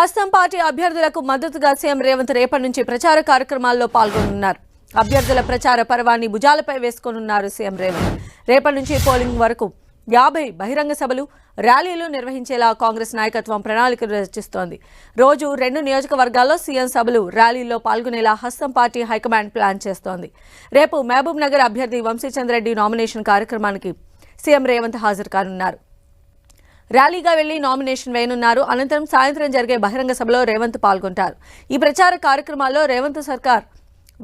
హస్తం పార్టీ అభ్యర్థులకు మద్దతుగా సీఎం రేవంత్ రేపటి నుంచి ప్రచార కార్యక్రమాల్లో పాల్గొనున్నారు అభ్యర్థుల ప్రచార పర్వాన్ని భుజాలపై వేసుకోనున్నారు సీఎం రేవంత్. రేపటి నుంచి పోలింగ్ వరకు యాభై బహిరంగ సభలు ర్యాలీలు నిర్వహించేలా కాంగ్రెస్ నాయకత్వం ప్రణాళికలు రచిస్తోంది. రోజు రెండు నియోజకవర్గాల్లో సీఎం సభలు ర్యాలీల్లో పాల్గొనేలా హస్తం పార్టీ హైకమాండ్ ప్లాన్ చేస్తోంది. రేపు మహబూబ్ నగర్ అభ్యర్థి వంశీచంద్రెడ్డి నామినేషన్ కార్యక్రమానికి సీఎం రేవంత్ హాజరు కానున్నారు. ర్యాలీగా వెళ్ళి నామినేషన్ వేయనున్నారు. అనంతరం సాయంత్రం జరిగే బహిరంగ సభలో రేవంత్ పాల్గొంటారు. ఈ ప్రచార కార్యక్రమాల్లో రేవంత్ సర్కార్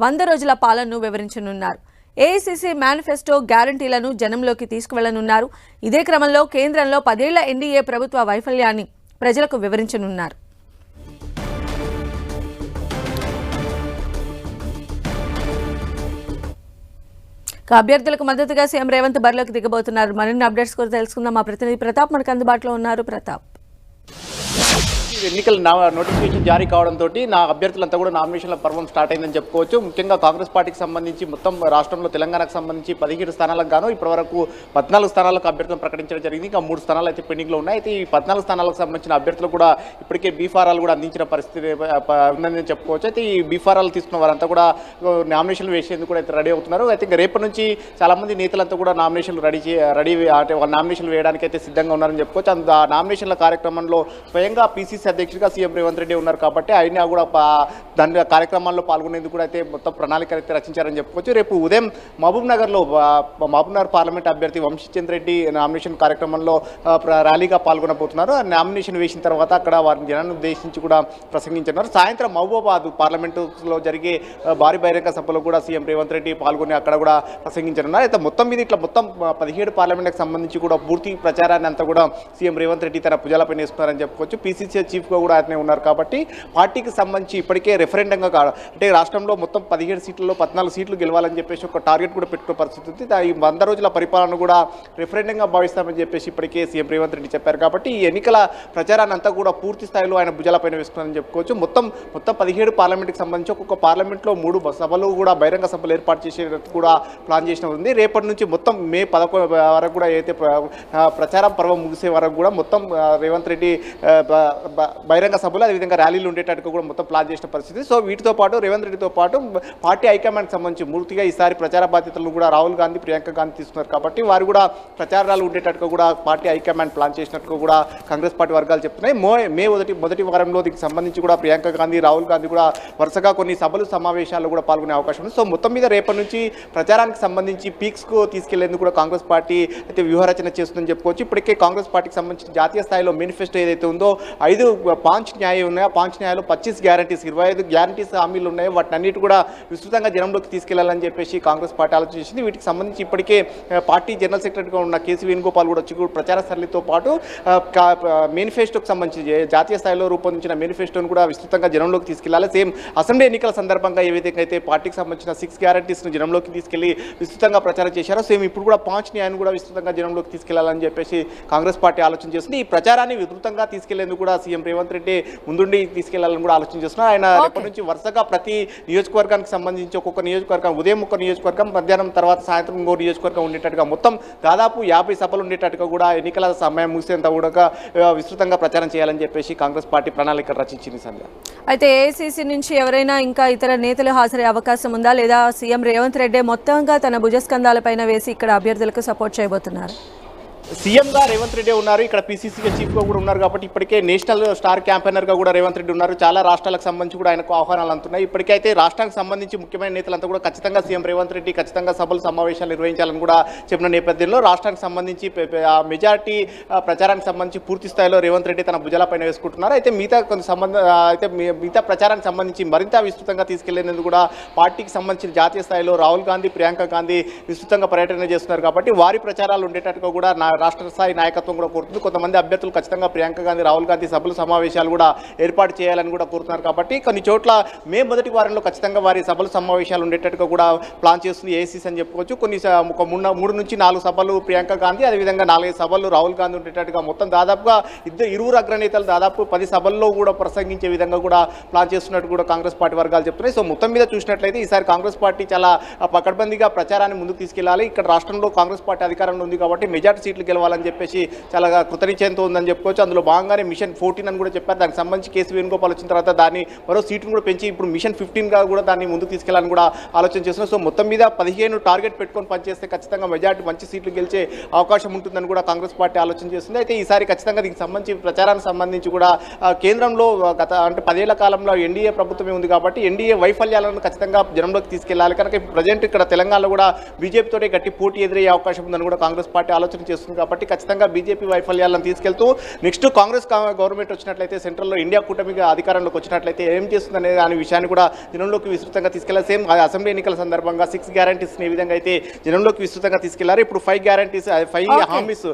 వంద రోజుల పాలనను వివరించనున్నారు. ఏఐసిసి మేనిఫెస్టో గ్యారంటీలను జనంలోకి తీసుకువెళ్ళనున్నారు. ఇదే క్రమంలో కేంద్రంలో పదేళ్ళ ఎన్డీఏ ప్రభుత్వ వైఫల్యాన్ని ప్రజలకు వివరించనున్నారు. అభ్యర్థులకు మద్దతుగా సీఎం రేవంత్ బరిలోకి దిగబోతున్నారు. మరిన్ని అప్డేట్స్ కూడా తెలుసుకుందాం. మా ప్రతినిధి ప్రతాప్ మనకు అందుబాటులో ఉన్నారు. ప్రతాప్. ఎన్నికల నా- నోటిఫికేషన్ జారీ కావడంతో నా అభ్యర్థులంతా కూడా నామినేషన్ల పర్వం స్టార్ట్ అయిందని చెప్పుకోవచ్చు. ముఖ్యంగా కాంగ్రెస్ పార్టీకి సంబంధించి మొత్తం రాష్ట్రంలో తెలంగాణకు సంబంధించి పదిహేడు స్థానాలకు గాను ఇప్పటివరకు పద్నాలుగు స్థానాలకు అభ్యర్థులను ప్రకటించడం జరిగింది. ఇంకా మూడు స్థానాలు అయితే పెండింగ్లో ఉన్నాయి. అయితే ఈ పద్నాలుగు స్థానాలకు సంబంధించిన అభ్యర్థులు కూడా ఇప్పటికే బీఫారాలు కూడా అందించిన పరిస్థితి ఉందని చెప్పుకోవచ్చు. అయితే ఈ బీఫారాలు తీసుకున్న వారంతా కూడా నామినేషన్లు వేసేందుకు కూడా అయితే రెడీ అవుతున్నారు. అయితే ఇంకా రేపటి నుంచి చాలా మంది నేతలంతా కూడా నామినేషన్లు రెడీ రెడీ అంటే నామినేషన్లు వేయడానికి అయితే సిద్ధంగా ఉన్నారని చెప్పుకోవచ్చు. ఆ నామినేషన్ల కార్యక్రమంలో స్వయంగా పీసీసీ అధ్యక్షుడిగా సీఎం రేవంత్ రెడ్డి ఉన్నారు కాబట్టి ఆయన కూడా దాని కార్యక్రమాల్లో పాల్గొనేందుకు కూడా అయితే మొత్తం ప్రణాళిక అయితే రచించారని చెప్పుకోవచ్చు. రేపు ఉదయం మహబూబ్ నగర్లో మహబూబ్ నగర్ పార్లమెంట్ అభ్యర్థి వంశీచంద్ర రెడ్డి నామినేషన్ కార్యక్రమంలో ప్ర- ర్యాలీగా పాల్గొనబోతున్నారు. ఆ నామినేషన్ వేసిన తర్వాత అక్కడ వారిని జనాన్ని ఉద్దేశించి కూడా ప్రసంగించనున్నారు. సాయంత్రం మహబూబాబాద్ పార్లమెంటులో జరిగే భారీ బహిరంగ సభలో కూడా సీఎం రేవంత్ రెడ్డి పాల్గొని అక్కడ కూడా ప్రసంగించనున్నారు. అయితే మొత్తం మీద ఇట్లా మొత్తం పదిహేడు పార్లమెంట్కి సంబంధించి కూడా పూర్తి ప్రచారాన్ని అంతా కూడా సీఎం రేవంత్ రెడ్డి తన భుజాలపై వేస్తున్నారని చెప్పుకోవచ్చు. పీసీసీ చీఫ్గా కూడా అతనే ఉన్నారు కాబట్టి పార్టీకి సంబంధించి ఇప్పటికే రెఫరెండంగా కా- అంటే రాష్ట్రంలో మొత్తం పదిహేడు సీట్లలో పద్నాలుగు సీట్లు గెలవాలని చెప్పేసి ఒక టార్గెట్ కూడా పెట్టుకునే పరిస్థితి ఉంది. ఈ వంద రోజుల పరిపాలన కూడా రెఫరెండంగా భావిస్తామని చెప్పేసి ఇప్పటికే సీఎం రేవంత్ రెడ్డి చెప్పారు కాబట్టి ఈ ఎన్నికల ప్రచారాన్ని అంతా కూడా పూర్తి స్థాయిలో ఆయన భుజాలపైన వేసుకున్నారని చెప్పుకోవచ్చు. మొత్తం మొత్తం పదిహేడు పార్లమెంట్కి సంబంధించి ఒక్కొక్క పార్లమెంట్లో మూడు సభలు కూడా బహిరంగ సభలు ఏర్పాటు చేసేటట్టు కూడా ప్లాన్ చేసిన ఉంది. రేపటి నుంచి మొత్తం మే పదకొండు వరకు కూడా ఏదైతే ప్రచారం పర్వం ముగిసే వరకు కూడా మొత్తం రేవంత్ రెడ్డి బహిరంగ సభలు అదేవిధంగా ర్యాలీలు ఉండేటట్టుగా కూడా మొత్తం ప్లాన్ చేసిన పరిస్థితి. సో వీటితో పాటు రేవంత్ రెడ్డితో పాటు పార్టీ హైకమాండ్కి సంబంధించి పూర్తిగా ఈసారి ప్రచార బాధ్యతలను కూడా రాహుల్ గాంధీ ప్రియాంక గాంధీ తీసుకున్నారు కాబట్టి వారు కూడా ప్రచారాలు ఉండేటట్టుగా కూడా పార్టీ హైకమాండ్ ప్లాన్ చేసినట్టుగా కూడా కాంగ్రెస్ పార్టీ వర్గాలు చెప్తున్నాయి. మో మే మొదటి మొదటి వారంలో దీనికి సంబంధించి కూడా ప్రియాంక గాంధీ రాహుల్ గాంధీ కూడా వరుసగా కొన్ని సభలు సమావేశాల్లో కూడా పాల్గొనే అవకాశం ఉంది. సో మొత్తం మీద రేపటి నుంచి ప్రచారానికి సంబంధించి పీక్స్కు తీసుకెళ్ళేందుకు కూడా కాంగ్రెస్ పార్టీ అయితే వ్యూహరచన చేస్తుందని చెప్పుకోవచ్చు. ఇప్పటికే కాంగ్రెస్ పార్టీకి సంబంధించి జాతీయ స్థాయిలో మేనిఫెస్టో ఏదైతే ఉందో ఐదు పాంచ్ న్యాయం ఉన్నాయి? ఆ పాంచ్ న్యాయాలు పచ్చీస్ గ్యారంటీస్ ఇరవై ఐదు గ్యారంటీస్ హామీలు ఉన్నాయి? వాటిని అన్నిటి కూడా విస్తృతంగా జనంలోకి తీసుకెళ్ళాలని చెప్పేసి కాంగ్రెస్ పార్టీ ఆలోచన చేసింది. వీటికి సంబంధించి ఇప్పటికే పార్టీ జనరల్ సెక్రటరీగా ఉన్న కేసీ వేణుగోపాల్ కూడా వచ్చి కూడా ప్రచార సరళితో పాటు మేనిఫెస్టోకి సంబంధించి జాతీయ స్థాయిలో రూపొందించిన మేనిఫెస్టోను కూడా విస్తృతంగా జనంలోకి తీసుకెళ్ళాలి. సేమ్ అసెంబ్లీ ఎన్నికల సందర్భంగా ఏ విధంగా అయితే పార్టీకి సంబంధించిన సిక్స్ గ్యారంటీస్ను జనంలోకి తీసుకెళ్ళి విస్తృతంగా ప్రచారం చేశారో సేమ్ ఇప్పుడు కూడా పాంచ్ న్యాయాన్ని కూడా విస్తృతంగా జనంలోకి తీసుకెళ్ళాలని చెప్పేసి కాంగ్రెస్ పార్టీ ఆలోచన చేస్తుంది. ఈ ప్రచారాన్ని విస్తృతంగా తీసుకెళ్ళేందుకు కూడా సీఎం రేవంత్ రెడ్డి ముందుండి తీసుకెళ్ళాలని కూడా ఆలోచన చేస్తున్నారు. ఆయన. రేపటి నుంచి వరుసగా ప్రతి నియోజకవర్గానికి సంబంధించి ఒక్కొక్క నియోజకవర్గం ఉదయం ఒక నియోజకవర్గం మధ్యాహ్నం తర్వాత సాయంత్రం ఇంకో నియోజకవర్గం ఉండేటట్టుగా మొత్తం దాదాపు యాభై సభలు ఉండేటట్టుగా కూడా ఎన్నికల సమయం ముగిసేంత కూడా విస్తృతంగా ప్రచారం చేయాలని చెప్పేసి కాంగ్రెస్ పార్టీ ప్రణాళిక రచించింది సంధ్య. అయితే ఏఐసీసీ నుంచి ఎవరైనా ఇంకా ఇతర నేతలు హాజరయ్యే అవకాశం ఉందా లేదా? సీఎం రేవంత్ రెడ్డి మొత్తంగా తన భుజస్కంధాలపైన వేసి ఇక్కడ అభ్యర్థులకు సపోర్ట్ చేయబోతున్నారు. సీఎంగా రేవంత్ రెడ్డి ఉన్నారు. ఇక్కడ పీసీసీగా చీఫ్గా కూడా ఉన్నారు కాబట్టి ఇప్పటికే నేషనల్ స్టార్ క్యాంపెయినర్గా కూడా రేవంత్ రెడ్డి ఉన్నారు. చాలా రాష్ట్రాలకు సంబంధించి కూడా ఆయనకు ఆహ్వానాలు అంటున్నాయి ఇప్పటికైతే రాష్ట్రానికి సంబంధించి ముఖ్యమైన నేతలంతా కూడా ఖచ్చితంగా సీఎం రేవంత్ రెడ్డి ఖచ్చితంగా సభలు సమావేశాలు నిర్వహించాలని కూడా చెప్పిన నేపథ్యంలో రాష్ట్రానికి సంబంధించి మెజార్టీ ప్రచారానికి సంబంధించి పూర్తి స్థాయిలో రేవంత్ రెడ్డి తన భుజాలపైన వేసుకుంటున్నారు. అయితే మిగతా కొంత సంబంధ అయితే మిగతా ప్రచారానికి సంబంధించి మరింత విస్తృతంగా తీసుకెళ్ళేందుకు కూడా పార్టీకి సంబంధించిన జాతీయ స్థాయిలో రాహుల్ గాంధీ ప్రియాంక గాంధీ విస్తృతంగా పర్యటన చేస్తున్నారు కాబట్టి వారి ప్రచారాలు ఉండేటట్టుగా కూడా నా రాష్ట్ర స్థాయి నాయకత్వం కూడా కోరుతుంది. కొంతమంది అభ్యర్థులు ఖచ్చితంగా ప్రియాంక గాంధీ రాహుల్ గాంధీ సభలు సమావేశాలు కూడా ఏర్పాటు చేయాలని కూడా కోరుతున్నారు. కాబట్టి కొన్ని చోట్ల మే మొదటి వారంలో ఖచ్చితంగా వారి సభలు సమావేశాలు ఉండేటట్టుగా కూడా ప్లాన్ చేస్తుంది ఏసీస్ అని చెప్పుకోవచ్చు. కొన్ని స- ఒక మూడు మూడు నుంచి నాలుగు సభలు ప్రియాంక గాంధీ అదేవిధంగా నాలుగైదు సభలు రాహుల్ గాంధీ ఉండేటట్టుగా మొత్తం దాదాపుగా ఇద్దరు ఇరువురు అగ్రనేతలు దాదాపు పది సభల్లో కూడా ప్రసంగించే విధంగా కూడా ప్లాన్ చేస్తున్నట్టు కూడా కాంగ్రెస్ పార్టీ వర్గాలు చెప్తున్నాయి. సో మొత్తం మీద చూసినట్లయితే ఈసారి కాంగ్రెస్ పార్టీ చాలా పకడ్బందీగా ప్రచారాన్ని ముందుకు తీసుకెళ్ళాలి ఇక్కడ రాష్ట్రంలో కాంగ్రెస్ పార్టీ అధికారంలో ఉంది కాబట్టి మెజార్టీ సీట్లు గెలవాలని చెప్పేసి చాలా కృతనిశ్చయంతో ఉందని చెప్పుకోవచ్చు. అందులో భాగంగానే మిషన్ ఫోర్టీన్ అని కూడా చెప్పారు. దానికి సంబంధించి కేసు వేణుగోపాల్ వచ్చిన తర్వాత దాన్ని మరో సీటును కూడా పెంచి ఇప్పుడు మిషన్ ఫిఫ్టీన్గా కూడా దాన్ని ముందుకు తీసుకెళ్ళాలని కూడా ఆలోచన చేస్తున్నారు. సో మొత్తం మీద పదిహేను టార్గెట్ పెట్టుకొని పనిచేస్తే ఖచ్చితంగా మెజార్టీ మంచి సీట్లు గెలిచే అవకాశం ఉంటుందని కూడా కాంగ్రెస్ పార్టీ ఆలోచన చేస్తుంది. అయితే ఈసారి ఖచ్చితంగా దీనికి సంబంధించి ప్రచారానికి సంబంధించి కూడా కేంద్రంలో గత అంటే పదేళ్ళ కాలంలో ఎన్డీఏ ప్రభుత్వమే ఉంది కాబట్టి ఎన్డీఏ వైఫల్యాలను ఖచ్చితంగా జనంలోకి తీసుకెళ్ళాలి. కనుక ప్రజెంట్ ఇక్కడ తెలంగాణలో కూడా బీజేపీతోనే గట్టి పోటీ ఎదురయ్యే అవకాశం ఉందని కూడా కాంగ్రెస్ పార్టీ ఆలోచన చేస్తుంది. కాబట్టి ఖచ్చితంగా బీజేపీ వైఫల్యాలను తీసుకెళ్తూ నెక్స్ట్ కాంగ్రెస్ గవర్నమెంట్ వచ్చినట్లయితే సెంట్రల్లో ఇండియా కూటమిగా అధికారంలోకి వచ్చినట్లయితే ఏం చేస్తుంది అనే దాని విషయాన్ని కూడా జనంలోకి విస్తృతంగా తీసుకెళ్ళారు. సేమ్ అసెంబ్లీ ఎన్నికల సందర్భంగా సిక్స్ గ్యారంటీస్ ఏ విధంగా అయితే జనంలోకి విస్తృతంగా తీసుకెళ్ళారు. ఇప్పుడు ఫైవ్ గ్యారంటీస్ ఫైవ్. హామీస్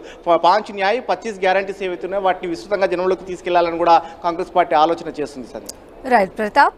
పాంచ్ న్యాయ్ పచ్చీస్ గ్యారంటీస్ ఏవైతే ఉన్నాయో వాటిని విస్తృతంగా జనంలోకి తీసుకెళ్ళాలని కూడా కాంగ్రెస్ పార్టీ ఆలోచన చేస్తుంది సార్. రైట్ ప్రతాప్